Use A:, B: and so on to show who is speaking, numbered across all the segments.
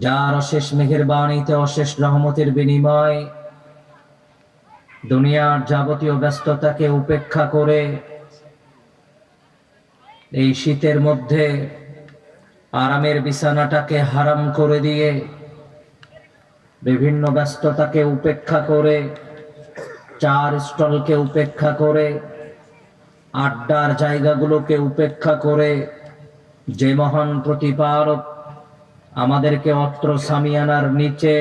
A: যার অশেষ মেঘের বাণীতে অশেষ রহমতের বিনিময় দুনিয়ার যাবতীয় ব্যস্ততাকে উপেক্ষা করে এই শীতের মধ্যে আরামের বিছানাটাকে হারাম করে দিয়ে বিভিন্ন ব্যস্ততাকে উপেক্ষা করে, চার স্টলকে উপেক্ষা করে, আড্ডার জায়গাগুলোকে উপেক্ষা করে যে মহান প্রতিপারক আমাদেরকে অত্র সামিয়ানার নিচে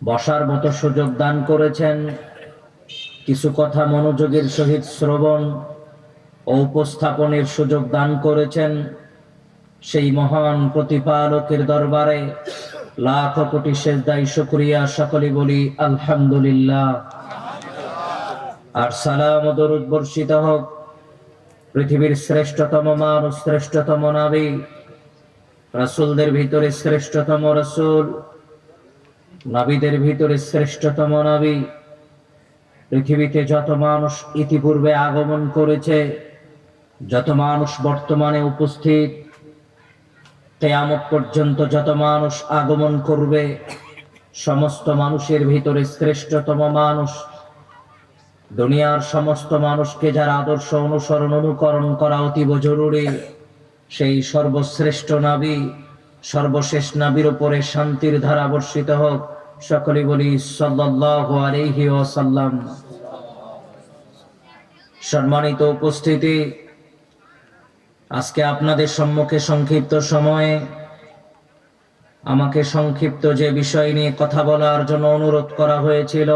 A: বসার মতো সুযোগ দান করেছেন। কিছু কথা মনোযোগের সহিত শ্রবণ ও উপস্থাপনের সুযোগ দান করেছেন। সেই মহান প্রতিপালকের দরবারে লাখ কোটি শেষদাই শুক্রিয়া, সকলে বলি আলহামদুলিল্লাহ। আর সালাম দরুদ বর্ষিত হোক, পৃথিবীর শ্রেষ্ঠতম মানুষ শ্রেষ্ঠতম নাবী রাসূলদের ভিতরে শ্রেষ্ঠতম রাসূল, নবীদের ভিতরে শ্রেষ্ঠতম নবী। পৃথিবীতে যত মানুষ ইতিপূর্বে আগমন করেছে, যত মানুষ বর্তমানে উপস্থিত তেয়ামত পর্যন্ত যত মানুষ আগমন করবে, সমস্ত মানুষের ভিতরে শ্রেষ্ঠতম মানুষ, দুনিয়ার সমস্ত মানুষকে যার আদর্শ অনুসরণ, অনুকরণ করা অতীব জরুরি। সেই সর্বশ্রেষ্ঠ নাবি, সর্বশেষ নাবির উপরে শান্তির ধারা বর্ষিত হোক, সকলে বলি ওয়াসাল্লাম। সম্মানিত উপস্থিতি, আজকে আপনাদের সম্মুখে সংক্ষিপ্ত সময়ে আমাকে সংক্ষিপ্ত যে বিষয় নিয়ে কথা বলার জন্য অনুরোধ করা হয়েছিল,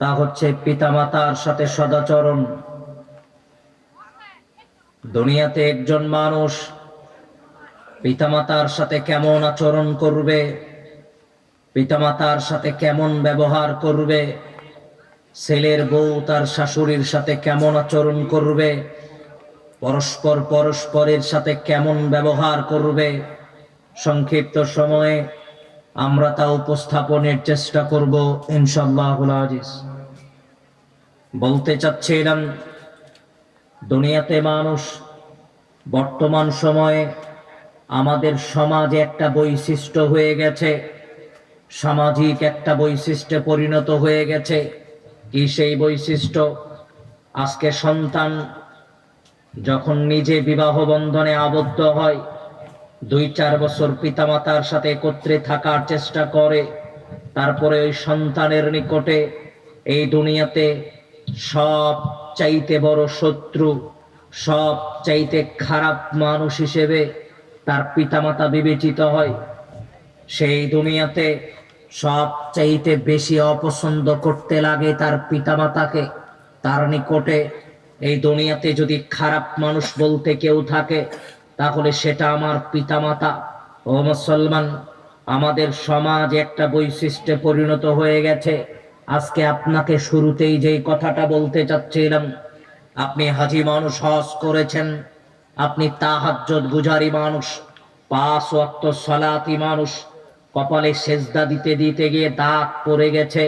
A: তা হচ্ছে পিতামাতার সাথে সদাচরণ। দুনিয়াতে একজন মানুষ পিতামাতার সাথে কেমন আচরণ করবে? পিতামাতার সাথে কেমন ব্যবহার করবে? ছেলের বউ তার শাশুড়ির সাথে কেমন আচরণ করবে? পরস্পর পরস্পরের সাথে কেমন ব্যবহার করবে? সংক্ষিপ্ত সময়ে আমরা তা উপস্থাপনের চেষ্টা করব ইনশাল্লাহুল আজিজ। বলতে চাচ্ছিলাম দুনিয়াতে মানুষ বর্তমান সময়ে আমাদের সমাজে একটা বৈশিষ্ট্য হয়ে গেছে, সামাজিক একটা বৈশিষ্ট্যে পরিণত হয়ে গেছে। কি সেই বৈশিষ্ট্য? আজকে সন্তান যখন নিজে বিবাহ বন্ধনে আবদ্ধ হয়, দুই চার বছর পিতামাতার সাথে একত্রে থাকার চেষ্টা করে, তারপরে ওই সন্তানের নিকটে এই দুনিয়াতে সব চাইতে বড় শত্রু সব চাইতে খারাপ মানুষ হিসেবে তার পিতামাতা বিবেচিত হয়। সেই দুনিয়াতে সব চাইতে বেশি অপছন্দ করতে লাগে তার পিতামাতাকে। তার নিকটে এই দুনিয়াতে যদি খারাপ মানুষ বলতে কেউ থাকে, তাহলে সেটা আমার পিতামাতা। ও মুসলমান, আমাদের সমাজ একটা বৈশিষ্ট্যে পরিণত হয়ে গেছে। আজকে আপনাকে শুরুতেই যেই কথাটা বলতে চাচ্ছিলাম, আপনি হাজি মানুষ হজ করেছেন, আপনি তাহাজ্জত গুজারি মানুষ, পাঁচ ওয়াক্ত সলাতি মানুষ, কপালে সেজদা দিতে দিতে গিয়ে দাগ পড়ে গেছে,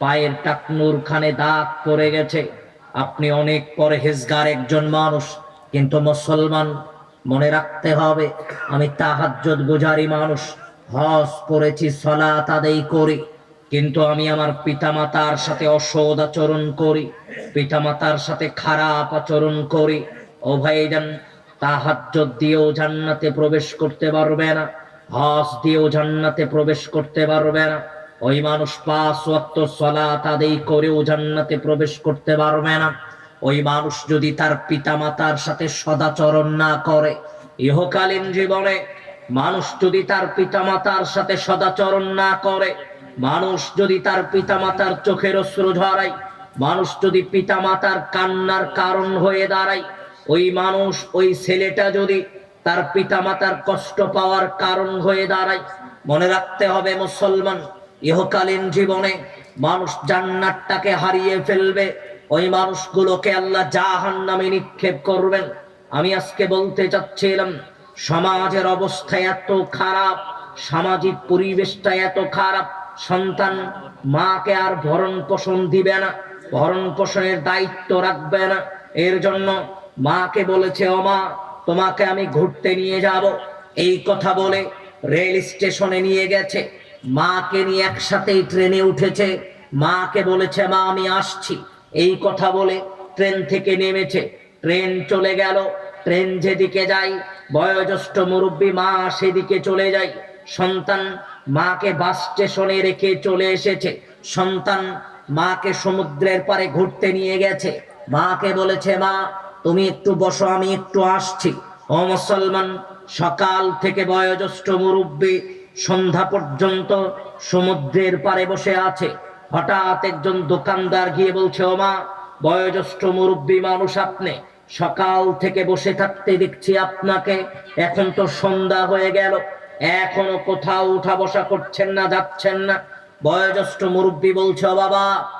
A: পায়ের টাকনুর খানে দাগ পড়ে গেছে। আপনি অনেক পরে হেজগার একজন মানুষ, কিন্তু মুসলমান, মনে রাখতে হবে, আমি তাহাজ্জত গুজারি মানুষ, হজ করেছি, সলাত আদায় করি। কিন্তু আমি আমার পিতামাতার সাথে অসৎ আচরণ করি, পিতামাতার সাথে খারাপ আচরণ করি। ও ভাইজান তাহাজ্জত দিয়েও জান্নাতে প্রবেশ করতে পারবে না, হজ দিয়েও জান্নাতে প্রবেশ করতে পারবে না, ওই মানুষ পাঁচ ওয়াক্ত সলাত আদায় করেও জান্নাতে প্রবেশ করতে পারবে না। ওই মানুষ যদি তার পিতামাতার সাথে সদাচরণ না করে, ইহকালীন জীবনে মানুষ যদি তার পিতামাতার সাথে সদাচরণ না করে মানুষ যদি তার পিতামাতার চোখের অশ্রু ঝরায় মানুষ যদি পিতামাতার কান্নার কারণ হয়ে দাঁড়ায়, ওই মানুষ, ওই ছেলেটা যদি তার পিতামাতার কষ্ট পাওয়ার কারণ হয়ে দাঁড়ায়, মনে রাখতে হবে মুসলমান, ইহকালীন জীবনে মানুষ জান্নাতটাকে হারিয়ে ফেলবে, ওই মানুষগুলোকে আল্লাহ জাহান নামে নিক্ষেপ করবেন। আমি আজকে বলতে চাচ্ছিলাম, সমাজের অবস্থা এত খারাপ, সামাজিক পরিবেশটা এত খারাপ সন্তান মাকে আর ভরণ পোষণ দিবে না, ভরণ পোষণের দায়িত্ব রাখবে না। এর জন্য মাকে বলেছে, ও মা, তোমাকে আমি ঘুরতে নিয়ে যাব। এই কথা বলে রেল স্টেশনে নিয়ে গেছে। মাকে নিয়ে একসাথেই ট্রেনে উঠেছে। মাকে বলেছে, মা, আমি আসছি। এই কথা বলে ট্রেন থেকে নেমেছে। ট্রেন চলে গেল। ট্রেন যেদিকে যায়, বয়োজ্যেষ্ঠ মুরব্বী মা সেদিকে চলে যায়। সন্তান মাকে বাস স্টেশনে রেখে চলে এসেছে। সন্তান মাকে সমুদ্রের পারে ঘুরতে নিয়ে গেছে। মাকে বলেছে, মা, তুমি একটু বসো, আমি একটু আসছি। ও মুসলমান, সকাল থেকে বয়োজ্যেষ্ঠ মুরব্বী সন্ধ্যা পর্যন্ত সমুদ্রের পারে বসে আছে। হঠাৎ একজন দোকানদার গিয়ে বলছে, ও মা, বয়োজ্যেষ্ঠ মুরব্বী মানুষ আপনি, সকাল থেকে বসে থাকতে দেখছি আপনাকে, এখন তো সন্ধ্যা হয়ে গেল। এখনও কোথাও উঠা বসা করছেন না, যাচ্ছেন না। বয়োজ্যেষ্ঠ মুরব্বী বলছে, "ও বাবা,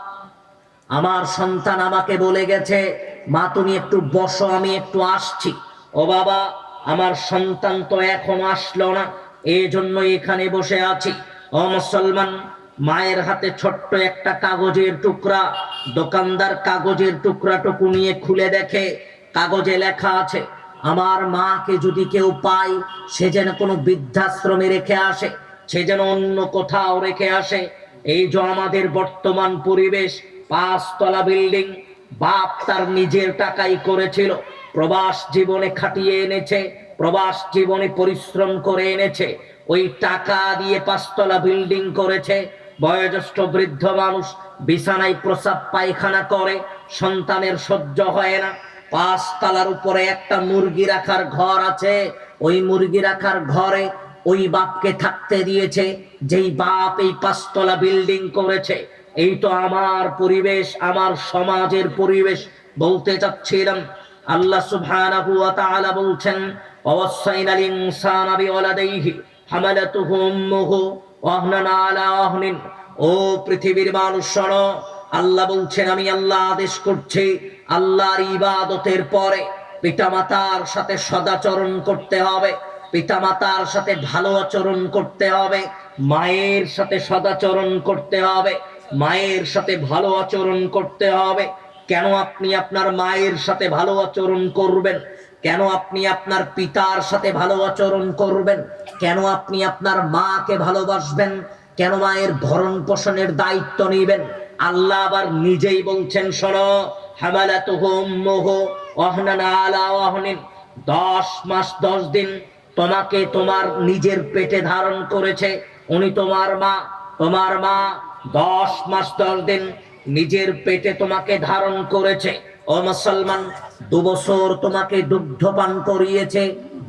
A: আমার সন্তান আমাকে বলে গেছে, মা তুমি একটু বসো, আমি একটু আসছি। ও বাবা, আমার সন্তান তো এখন আসলো না এই জন্য এখানে বসে আছি। ও মুসলমান, মায়ের হাতে ছোট্ট একটা কাগজের টুকরা, দোকানদার কাগজের টুকরাটুকু নিয়ে খুলে দেখে, কাগজে লেখা আছে আমার মাকে যদি কেউ পায়, সে যেন কোনো বৃদ্ধাশ্রমে রেখে আসে, সে যেন অন্য কোথাও রেখে আসে। এই যে আমাদের বর্তমান পরিবেশ, পাঁচতলা বিল্ডিং, বাপ তার নিজের টাকাই করেছিল, প্রবাস জীবনে খাটিয়ে এনেছে, প্রবাস জীবনে পরিশ্রম করে এনেছে, ওই টাকা দিয়ে পাঁচতলা বিল্ডিং করেছে। বয়োজ্যেষ্ঠ বৃদ্ধ মানুষ বিছানায় প্রসাব পায়খানা করে, সন্তানের সহ্য হয় না। পাঁচ তালার উপরে একটা মুরগি রাখার ঘর আছে। ওই মুরগি রাখার ঘরে ওই বাপকে থাকতে দিয়েছে। যেই বাপ এই পাঁচতলা বিল্ডিং করেছে। এই তো আমার পরিবেশ, আমার সমাজের পরিবেশ বলতে চাচ্ছিলাম। আল্লাহ সুবহানাহু ওয়া তাআলা বলছেন ওয়াসাইনাল ইনসানা বিওয়ালাদাইহি হামালাতুহু উম্মুহু ওয়াহনান আলা ওয়াহনিন ও পৃথিবীর মানুষ শোনো, আল্লাহ বলছেন, আমি আল্লাহ আদেশ করছি আল্লাহর ইবাদতের পরে পিতামাতার সাথে সদাচরণ করতে হবে, পিতামাতার সাথে ভালো আচরণ করতে হবে, মায়ের সাথে সদাচরণ করতে হবে, মায়ের সাথে ভালো আচরণ করতে হবে। কেন আপনি আপনার মায়ের সাথে ভালো আচরণ করবেন? কেন আপনি আপনার পিতার সাথে ভালো আচরণ করবেন? কেন আপনি আপনার মাকে ভালোবাসবেন? কেন মায়ের ভরণ পোষণের দায়িত্ব নিবেন? আল্লাহ আবার নিজেই বলছেন, শোনো হামালাতুহু উম্মুহু ওয়াহনান আলা ওয়াহনিন দশ মাস, দশ দিন তোমাকে তোমার নিজের পেটে ধারণ করেছে। উনি তোমার মা তোমার মা দশ মাস, দশ দিন নিজের পেটে তোমাকে ধারণ করেছে। ও মুসলমান, দু তোমাকে দুগ্ধ পান করিয়েছে,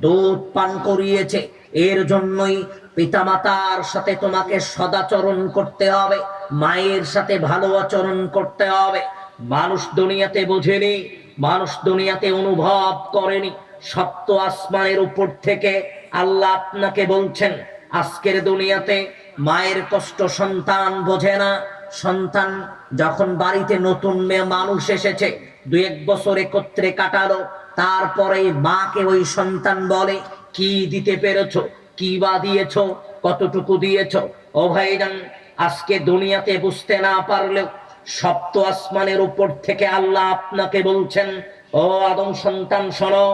A: দুধ পান করিয়েছে। এর জন্যই পিতামাতার সাথে তোমাকে সদাচরণ করতে হবে, মায়ের সাথে ভালো আচরণ করতে হবে। মানুষ দুনিয়াতে বোঝেনি, মানুষ দুনিয়াতে অনুভব করেনি। সপ্ত আসমানের উপর থেকে আল্লাহ আপনাকে বলছেন, আজকের দুনিয়াতে মায়ের কষ্ট সন্তান বোঝে না। সন্তান যখন বাড়িতে নতুন মেয়ে মানুষ এসেছে, দুই এক বছর একত্রে কাটালো, তারপরে মাকে ওই সন্তান বলে, কি দিতে পেরেছ? কি বা দিয়েছ? কতটুকু দিয়েছ? ও ভাইজান, আজকে দুনিয়াতে বুঝতে না পারলেও সপ্ত আসমানের উপর থেকে আল্লাহ আপনাকে বলছেন, ও আদম সন্তান, শোনো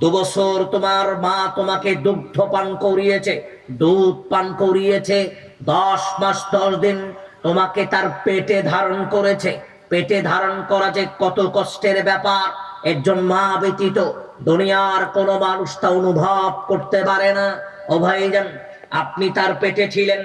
A: দুবছর তোমার মা তোমাকে দুগ্ধ পান করিয়েছে, দুধ পান করিয়েছে, দশ মাস দশ দিন তোমাকে তার পেটে ধারণ করেছে। পেটে ধারণ করা যে কত কষ্টের ব্যাপার একজন মা ব্যতীত দুনিয়ার কোনো মানুষ তা অনুভব করতে পারে না। ও ভাইজান, আপনি তার পেটে ছিলেন,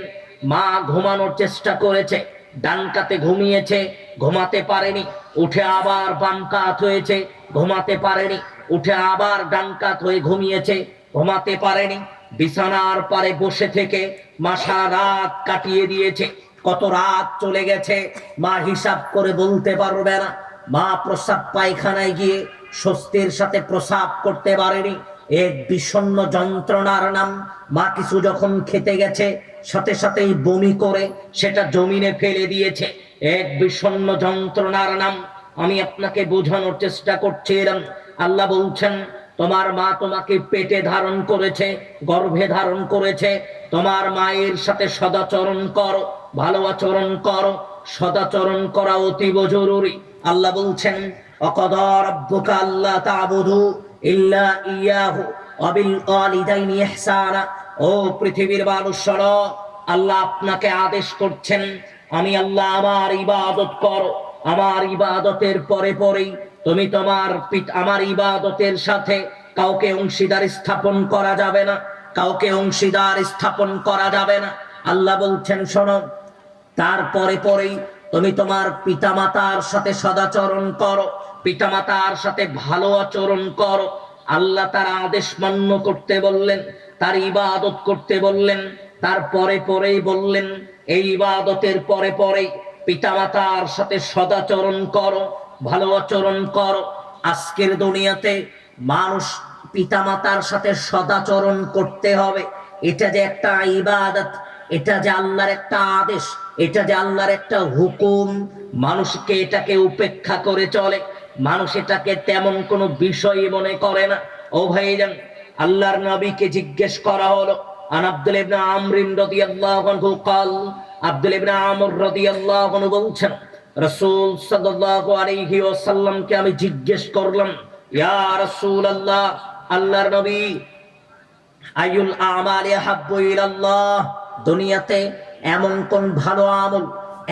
A: মা ঘুমানোর চেষ্টা করেছে ডান কাতে ঘুমিয়েছে, ঘুমাতে পারেনি, উঠে আবার বাম কাত হয়েছে, ঘুমাতে পারেনি, উঠে আবার ডান কাত হয়ে ঘুমিয়েছে, ঘুমাতে পারেনি, বিছানার পারে বসে থেকে মা রাত কাটিয়ে দিয়েছে, কত রাত চলে গেছে, মা হিসাব করে বলতে পারবে না, মা প্রসাব পায়খানায় গিয়ে স্বস্তির সাথে প্রসাব করতে পারেনি এক বিষণ্ণ যন্ত্রণার নাম। মা কিছু যখন খেতে গেছে, সাথে সাথেই বমি করে, সেটা জমিনে ফেলে দিয়েছে। এক বিষণ্ণ যন্ত্রণার নাম। আমি আপনাকে বোঝানোর চেষ্টা করছি করছিলাম। আল্লাহ বলছেন, তোমার মা তোমাকে পেটে ধারণ করেছে, গর্ভে ধারণ করেছে। তোমার মায়ের সাথে সদাচরণ করো, ভালো আচরণ করো। সদাচরণ করা অতীব জরুরি। আল্লাহ বলছেন, অকদর আব্বুকা আল্লাহ তাবুদু। ইল্লা ইয়াহু অবিল ওয়ালিদাইনি ইহসানা। ও পৃথিবীর মানুষ শোনো আল্লাহ আপনাকে আদেশ করছেন, আমি আল্লাহ আমার ইবাদত করো, আমার ইবাদতের পরে পরেই তুমি তোমার আমার ইবাদতের সাথে কাউকে অংশীদার স্থাপন করা যাবে না, কাউকে অংশীদার স্থাপন করা যাবে না। আল্লাহ বলছেন, শোনো তারপরে পরেই তুমি তোমার পিতামাতার সাথে সদাচরণ করো পিতামাতার সাথে ভালো আচরণ করো। আল্লাহ তার আদেশ মান্য করতে বললেন, তার ইবাদত করতে বললেন তারপরে পরেই বললেন, এই ইবাদতের পরে পরেই পিতামাতার সাথে সদাচরণ করো, ভালো আচরণ করো। আজকের দুনিয়াতে মানুষ পিতামাতার সাথে সদাচরণ করতে হবে। এটা যে একটা ইবাদত, এটা যে আল্লাহর একটা আদেশ, এটা যে আল্লাহর একটা হুকুম, মানুষকে এটাকে উপেক্ষা করে চলে। মানুষ এটাকে তেমন কোনো বিষয় মনে করে না ও ভাইজান আল্লাহর নবীকে জিজ্ঞেস করা হলো আন আব্দুল ইবনে আমরিন রাদিয়াল্লাহু আনহু قال আব্দুল ইবনে আমর রাদিয়াল্লাহু আনহু বলছেন রাসূল সাল্লাল্লাহু আলাইহি ওয়াসাল্লামকে আমি জিজ্ঞেস করলাম ইয়া রাসূলুল্লাহ আল্লাহর নবী আইউল আমাল হাব্বু ইলাল্লাহ দুনিয়াতে এমন কোন ভালো আমল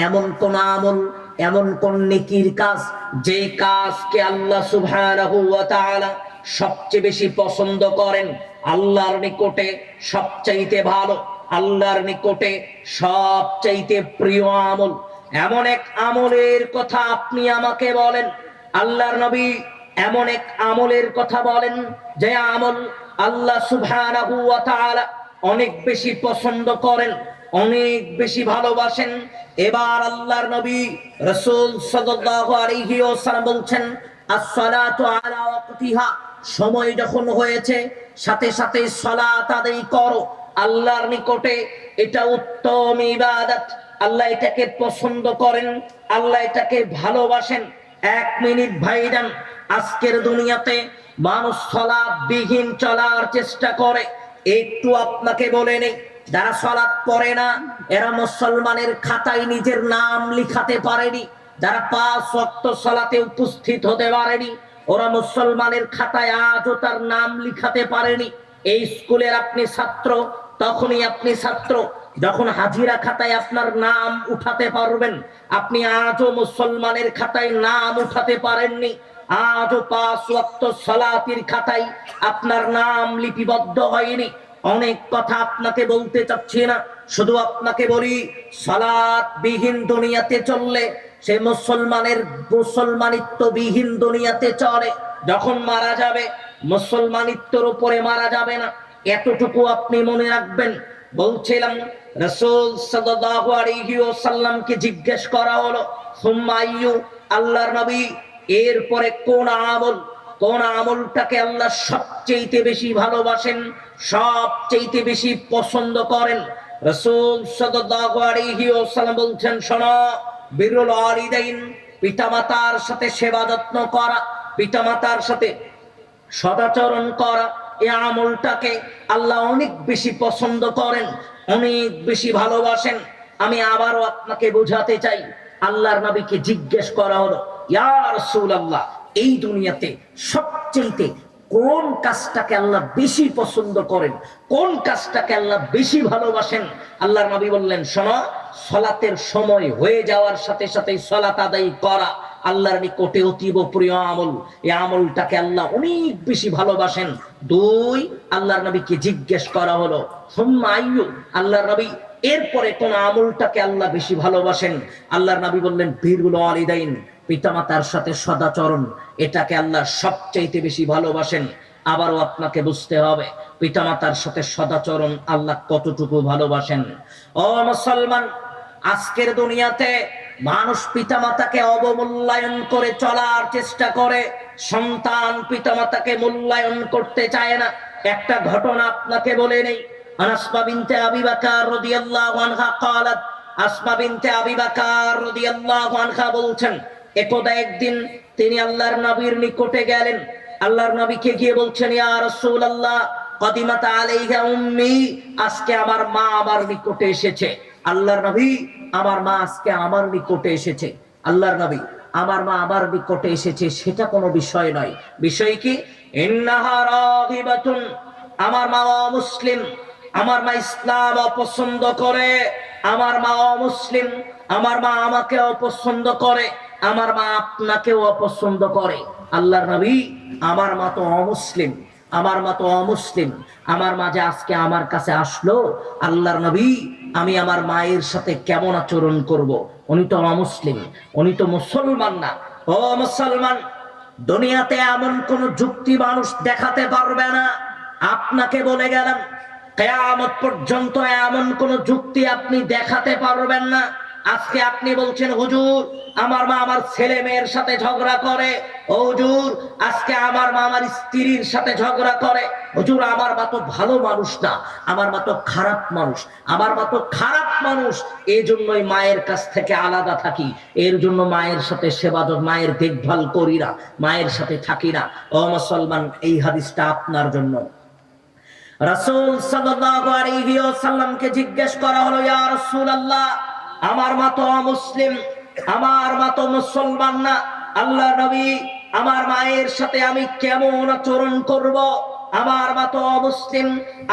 A: এমন কোন আমল এমন কোন নেকির কাজ যে কাজকে আল্লাহ সুবহানাহু ওয়া তাআলা সবচেয়ে বেশি পছন্দ করেন? আল্লাহর নিকটে সবচাইতে ভালো, আল্লাহর নিকটে সবচাইতে প্রিয় আমল। এমন এক আমলের কথা আপনি আমাকে বলেন। আল্লাহর নবী এমন এক আমলের কথা বলেন যে আমল আল্লাহ সুবহানাহু ওয়া তাআলা অনেক বেশি পছন্দ করেন। অনেক বেশি ভালোবাসেন। এবার আল্লাহর নবী রাসূল বলছেন সময় যখন হয়েছে, সাথে সাথে সালাত আদায় করো। আল্লাহর নিকটে এটা উত্তম ইবাদত। আল্লাহ এটাকে পছন্দ করেন, আল্লাহ এটাকে ভালোবাসেন। এক মিনিট ভাইজান আজকের দুনিয়াতে মানুষ সলাপ বিহীন চলার চেষ্টা করে। একটু আপনাকে বলে নেই যারা সলাপ পড়ে না, এরা মুসলমানের খাতায় নিজের নাম লিখাতে পারেনি। যারা পাঁচ ওয়াক্ত সলাতে উপস্থিত হতে পারেনি, ওরা মুসলমানের খাতায় আজও তার নাম লিখাতে পারেনি। এই স্কুলের আপনি ছাত্র, তখনই আপনি ছাত্র, যখন হাজিরা খাতায় আপনার নাম উঠাতে পারবেন, আপনি আজও মুসলমানের খাতায় নাম উঠাতে পারেননি। আজও পাঁচ ওয়াক্ত সলাতির খাতায় আপনার নাম লিপিবদ্ধ হয়নি। অনেক কথা আপনাকে বলতে চাচ্ছি না। শুধু আপনাকে বলি সালাত বিহীন দুনিয়াতে চললে সে মুসলমানের মুসলমানিত্ব বিহীন দুনিয়াতে চলে। যখন মারা যাবে, মুসলমানিত্বর উপরে মারা যাবে না। এতটুকু আপনি মনে রাখবেন। বলছিলাম, রসুল ওয়াসাল্লামকে জিজ্ঞেস করা হলো, সুম্মা আইয়ু আল্লাহর নবী? এরপরে কোন আমল কোন আমলটাকে আল্লাহ সবচেয়ে বেশি ভালোবাসেন সবচেয়ে বেশি পছন্দ করেন। রসুল বলছেন, শোনো, বিরুল পিতামাতার সাথে সেবা যত্ন করা, পিতামাতার সাথে সদাচরণ করা এই আমলটাকে আল্লাহ অনেক বেশি পছন্দ করেন, অনেক বেশি ভালোবাসেন। আমি আবারও আপনাকে বোঝাতে চাই, আল্লাহর নবীকে জিজ্ঞেস করা হলো রাসূলুল্লাহ এই দুনিয়াতে সবচেয়ে কোন কাজটাকে আল্লাহ বেশি পছন্দ করেন, কোন কাজটাকে আল্লাহ বেশি ভালোবাসেন? আল্লাহর নবী বললেন, শোনো, সলাতের সময় হয়ে যাওয়ার সাথে সাথে সলাত আদায় করা আল্লাহর নিকটে অতীব প্রিয় আমল। এই আমলটাকে আল্লাহ অনেক বেশি ভালোবাসেন। দুই, আল্লাহর নবীকে জিজ্ঞেস করা হলো আইয়ু? আল্লাহর নবী, এরপরে কোন আমলটাকে আল্লাহ বেশি ভালোবাসেন? আল্লাহর নবী বললেন বীরগুলো আলিদাইন পিতামাতার সাথে সদাচরণ এটাকে আল্লাহ সবচাইতে বেশি ভালোবাসেন আবারও আপনাকে বুঝতে হবে পিতামাতার সাথে সদাচরণ আল্লাহ কতটুকু ভালোবাসেন ও মুসলমান আজকের দুনিয়াতে মানুষ পিতামাতাকে অবমূল্যায়ন করে চলার চেষ্টা করে সন্তান পিতামাতাকে মূল্যায়ন করতে চায় না একটা ঘটনা আপনাকে বলে নেই আনাসমা বিনতে আবি বকর রাদিয়াল্লাহু আনহা قالت আসমা বিনতে আবি বকর রাদিয়াল্লাহু আনহা বলছেন একদা একদিন তিনি আল্লাহর নবীর নিকটে গেলেন। আল্লাহর নবীকে গিয়ে বলছেন আজকে আমার মা আমার নিকটে এসেছে। আল্লাহর নবী, আমার মা আজকে আমার নিকটে এসেছে। আল্লাহর নবী, আমার মা আমার নিকটে এসেছে, সেটা কোনো বিষয় নয়। বিষয় কি? আমার মা মুসলিম আমার মা ইসলাম অপছন্দ করে। আমার মা অমুসলিম, আমার মা আমাকে অপছন্দ করে। আমার মা আপনাকেও অপছন্দ করে। আল্লাহর নবী, আমার মা তো অমুসলিম। আমার মা তো অমুসলিম। আমার মা যে আজকে আমার কাছে আসলো, আল্লাহর নবী, আমি আমার মায়ের সাথে কেমন আচরণ করব। উনি তো অমুসলিম, উনি তো মুসলমান না। ও মুসলমান, দুনিয়াতে এমন কোন যুক্তি মানুষ দেখাতে পারবে না। আপনাকে বলে গেলাম, কেয়ামত পর্যন্ত এমন কোন যুক্তি আপনি দেখাতে পারবেন না। আজকে আপনি বলছেন, হুজুর, আমার মা আমার ছেলে মেয়ের সাথে ঝগড়া করে। হুজুর, আজকে আমার মা আমার স্ত্রীর সাথে ঝগড়া করে। হুজুর, আমার মা তো ভালো মানুষ না, আমার মা তো খারাপ মানুষ, আমার মা তো খারাপ মানুষ। এই জন্যই মায়ের কাছ থেকে আলাদা থাকি, এর জন্য মায়ের সাথে সেবা মায়ের দেখভাল করি না, মায়ের সাথে থাকি না। ও মুসলমান, এই হাদিসটা আপনার জন্য। রাসূল সাল্লাল্লাহু আলাইহি ওয়াসাল্লামকে জিজ্ঞেস করা হলো, ইয়া রাসূলুল্লাহ আমার মা তো মুসলিম আমার মা তো মুসলমান না। আল্লাহ নবী, আমার মায়ের সাথে আমি কেমন আচরণ করব? আমার মা তো অমুসলিম,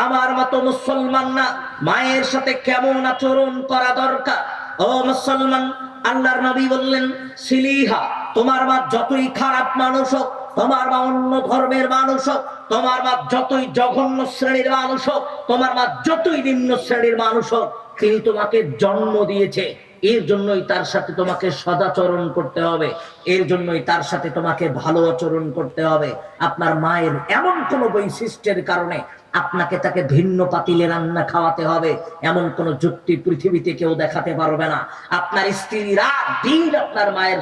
A: আমার মা তো মুসলমান না। মায়ের সাথে কেমন আচরণ করা দরকার? ও মুসলমান, আল্লাহর নবী বললেন, সিলিহা, তোমার মা যতই খারাপ মানুষ হোক, তোমার মা অন্য ধর্মের মানুষ হোক, তোমার মা যতই জঘন্য শ্রেণির মানুষ হোক, তোমার মা যতই নিম্ন শ্রেণির মানুষ হোক তিনি তোমাকে জন্ম দিয়েছে। এর জন্যই তার সাথে তোমাকে সদাচরণ করতে হবে। এর জন্যই তার সাথে তোমাকে ভালো আচরণ করতে হবে। আপনার মায়ের এমন কোন বৈশিষ্ট্যের কারণে আপনাকে তাকে ভিন্ন পাতিলে রান্না খাওয়াতে হবে। এমন কোন যুক্তি পৃথিবীতে কেউ দেখাতে পারবে না। আপনার স্ত্রী রাত দিন আপনার মায়ের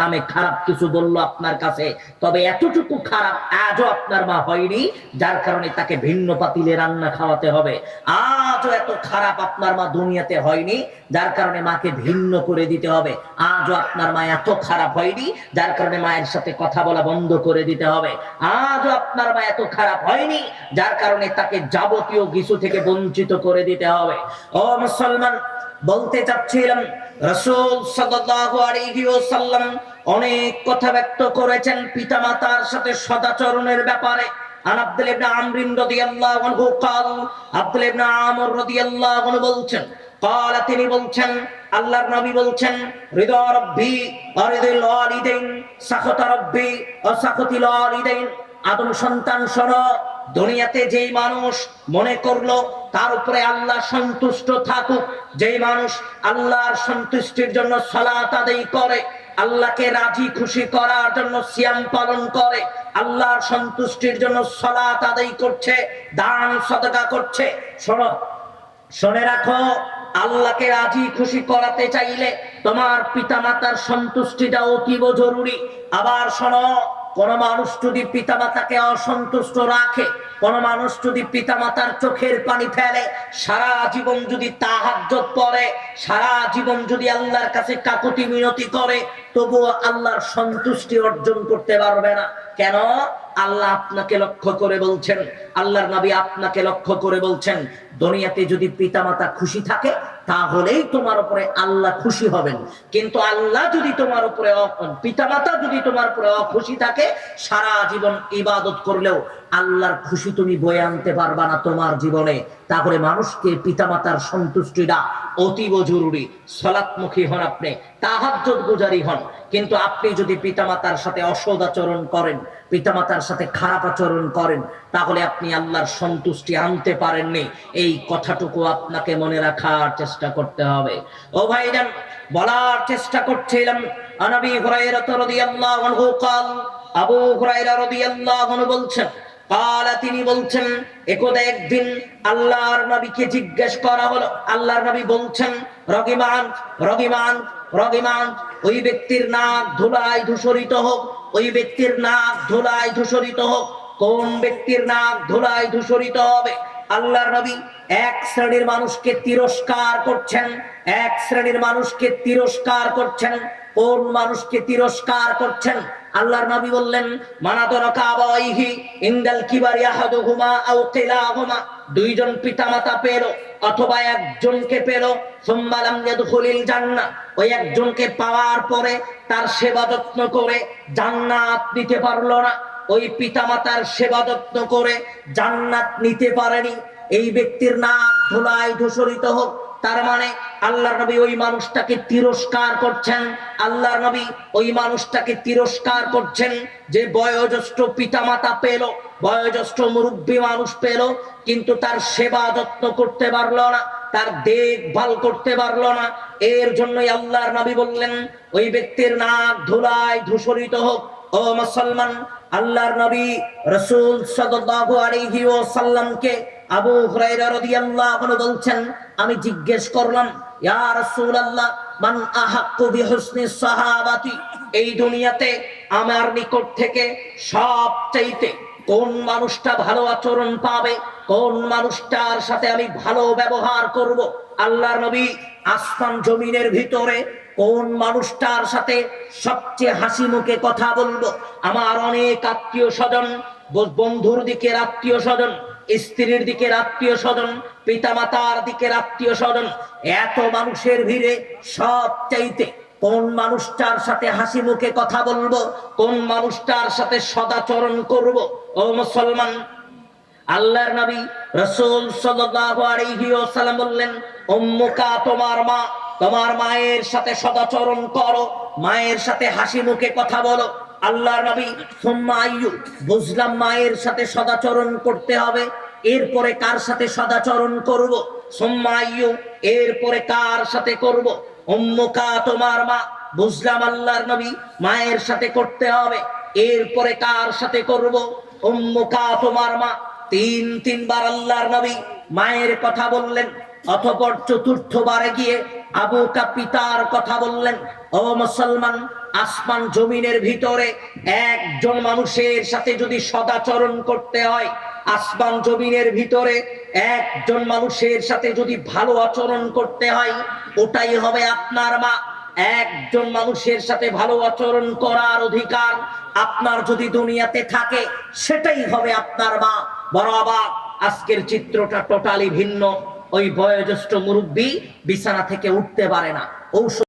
A: নামে খারাপ কিছু বলল আপনার কাছে। তবে এতটুকু খারাপ আজও আপনার মা হয়নি, যার কারণে তাকে ভিন্ন পাতিলে রান্না খাওয়াতে হবে। আজও এত খারাপ আপনার মা দুনিয়াতে হয়নি, যার কারণে মাকে ভিন্ন করে দিতে হবে। আজও আপনার মা এত খারাপ হয়নি, যার কারণে মায়ের সাথে কথা বলা বন্ধ করে দিতে হবে। আজও আপনার মা এত খারাপ হয়নি, যার কারণে তাকে যাবতীয় কিছু থেকে বঞ্চিত করে দিতে হবে ও মুসলমান বলতে চাচ্ছিলাম রসুল সাল্লাল্লাহু আলাইহি ওয়াসাল্লাম অনেক কথা ব্যক্ত করেছেন পিতামাতার সাথে সদাচরণের ব্যাপারে عن عبد الله بن عمرو رضي الله عنه قال عبد الله بن عمرو رضي الله عنه বলছেন قال তিনি বলছেন আল্লাহর নবী বলছেন হৃদয় রব্বি অরিদুল ওয়ালিদাইন সাখত রব্বি ও সাখতিল ওয়ালিদাইন আদম সন্তান শোনো দুনিয়াতে যেই মানুষ মনে করল, তার উপরে আল্লাহ সন্তুষ্ট থাকুক। যেই মানুষ আল্লাহর সন্তুষ্টির জন্য সালাত আদায় করে, আল্লাহকে রাজি খুশি করার জন্য সিয়াম পালন করে, আল্লাহর সন্তুষ্টির জন্য সলাত আদায় করছে, দান সদকা করছে। শোনো, শুনে রাখো, আল্লাহকে রাজি খুশি করাতে চাইলে তোমার পিতামাতার সন্তুষ্টিটা অতীব জরুরি। আবার শোনো কোন মানুষ যদি পিতামাতাকে অসন্তুষ্ট রাখে কোন মানুষ যদি পিতামাতার চোখের পানি ফেলে, সারা জীবন যদি তাহাজ্জত পড়ে, সারা জীবন যদি আল্লাহর কাছে কাকুতি মিনতি করে, তবুও আল্লাহর সন্তুষ্টি অর্জন করতে পারবে না। কেন? আল্লাহ আপনাকে লক্ষ্য করে বলছেন, আল্লাহর নবী আপনাকে লক্ষ্য করে বলছেন, দুনিয়াতে যদি পিতামাতা খুশি থাকে তাহলেই তোমার উপরে আল্লাহ খুশি হবেন। কিন্তু আল্লাহ যদি তোমার উপরে অ- পিতামাতা যদি তোমার উপরে অখুশি থাকে, সারা জীবন ইবাদত করলেও আল্লাহর খুশি তুমি বয়ে আনতে পারবা না তোমার জীবনে তাহলে মানুষকে পিতামাতার সন্তুষ্টিটা অতীব জরুরি সলাৎমুখী হন আপনি তাহাজ্জত গুজারি হন কিন্তু আপনি যদি পিতামাতার সাথে অসদ আচরণ করেন পিতামাতার সাথে খারাপ আচরণ করেন তাহলে আপনি আল্লাহর সন্তুষ্টি আনতে পারেননি এই কথাটুকু আপনাকে মনে রাখার চেষ্টা করতে হবে ও ভাইজান বলার চেষ্টা করছিলাম আনাবি হুরায়রা রাদিয়াল্লাহু আনহু قال আবু হুরায়রা রাদিয়াল্লাহু আনহু বলছেন কালা তিনি বলছেন, একদা একদিন আল্লাহর নবীকে জিজ্ঞেস করা হলো। আল্লাহর নবী বলছেন রগিমান রগিমান রগিমান ওই ব্যক্তির নাক ধুলায় ধূসরিত হোক, ওই ব্যক্তির নাক ধুলায় ধূসরিত হোক, কোন ব্যক্তির নাক ধুলায় ধূসরিত হবে? আল্লাহর নবী এক শ্রেণির মানুষকে তিরস্কার করছেন, এক শ্রেণির মানুষকে তিরস্কার করছেন, কোন মানুষকে তিরস্কার করছেন? আল্লাহর নবী বললেন মানাদরকা আবাইহি ইনদাল কিবারি আহাদুহুমা আও কিলাহুমা। দুইজন পিতামাতা পেল, অথবা একজনকে পেল, সুম্মা লাম ইয়াদখুলিল জান্নাহ। ওই একজনকে পাওয়ার পরে তার সেবা যত্ন করে জান্নাত নিতে পারল না। ওই পিতামাতার সেবা যত্ন করে জান্নাত নিতে পারেনি। এই ব্যক্তির নাক ধুলায় ধূসরিত হোক, তার মানে আল্লাহ নবী ওই মানুষটাকে তিরস্কার করছেন। আল্লাহ নবী ওই মানুষটাকে তিরস্কার করছেন যে বয়োজ্যেষ্ঠ পিতামাতা পেল, বয়োজ্যেষ্ঠ মুরব্বী মানুষ পেল, কিন্তু তার সেবা যত্ন করতে পারল না, তার দেখভাল করতে পারল না। এর জন্যই আল্লাহর নবী বললেন, ওই ব্যক্তির নাক ধুলায় ধূসরিত হোক। ও মুসলমান, আল্লাহর নবী রসুল সাল্লাল্লাহু আলাইহি ওয়াসাল্লামকে আবু হুরায়রা রাদিয়াল্লাহু আনহু বলছেন, আমি জিজ্ঞেস করলাম ইয়া রাসূলুল্লাহ, মান আহাক্কু বিহুসনি সাহাবাতি, এই দুনিয়াতে আমার নিকট থেকে সবচাইতে কোন মানুষটা ভালো আচরণ পাবে, কোন মানুষটার সাথে আমি ভালো ব্যবহার করব, আল্লাহর নবী আসমান জমিনের ভিতরে কোন মানুষটার সাথে সবচেয়ে হাসি মুখে কথা বলব? আমার অনেক আত্মীয় স্বজন, বন্ধুর দিকের আত্মীয় স্বজন স্ত্রীর দিকের আত্মীয় স্বজন, পিতামাতার দিকের আত্মীয় স্বজন, এত মানুষের ভিড়ে সব চাইতে কোন মানুষটার সাথে হাসি মুখে কথা বলব, কোন মানুষটার সাথে সদাচরণ করব? ও মুসলমান, আল্লাহর নবী রসুল ওয়াসাল্লাম বললেন, উম্মুকা, তোমার মা, তোমার মায়ের সাথে সদাচরণ করো, মায়ের সাথে হাসি মুখে কথা বলো। আল্লাহর নবী, সুম্মা আইয়ু, বুঝলাম মায়ের সাথে সদাচরণ করতে হবে। এরপরে কার সাথে সদাচরণ করব? সুম্মা আইয়ু, এরপরে কার সাথে করব? উম্মুকা, তোমার মা, বুঝলাম আল্লাহর নবী, মায়ের সাথে করতে হবে। এরপরে কার সাথে করব? উম্মুকা, তোমার মা, তিন, তিনবার আল্লাহর নবী মায়ের কথা বললেন, অতপর চতুর্থবারে গিয়ে আবু কা পিতার কথা বললেন ও মুসলমান, আসমান জমিনের ভিতরে একজন মানুষের সাথে যদি সদাচরণ করতে হয়, আসমান জমিনের ভিতরে একজন মানুষের সাথে যদি ভালো আচরণ করতে হয়, ওটাই হবে আপনার মা। একজন মানুষের সাথে ভালো আচরণ করার অধিকার আপনার যদি দুনিয়াতে থাকে, সেটাই হবে আপনার মা। অবাক, আজকের চিত্রটা টোটালি ভিন্ন। ওই বয়োজ্যেষ্ঠ মুরব্বী বিছানা থেকে উঠতে পারে না। ঔষধ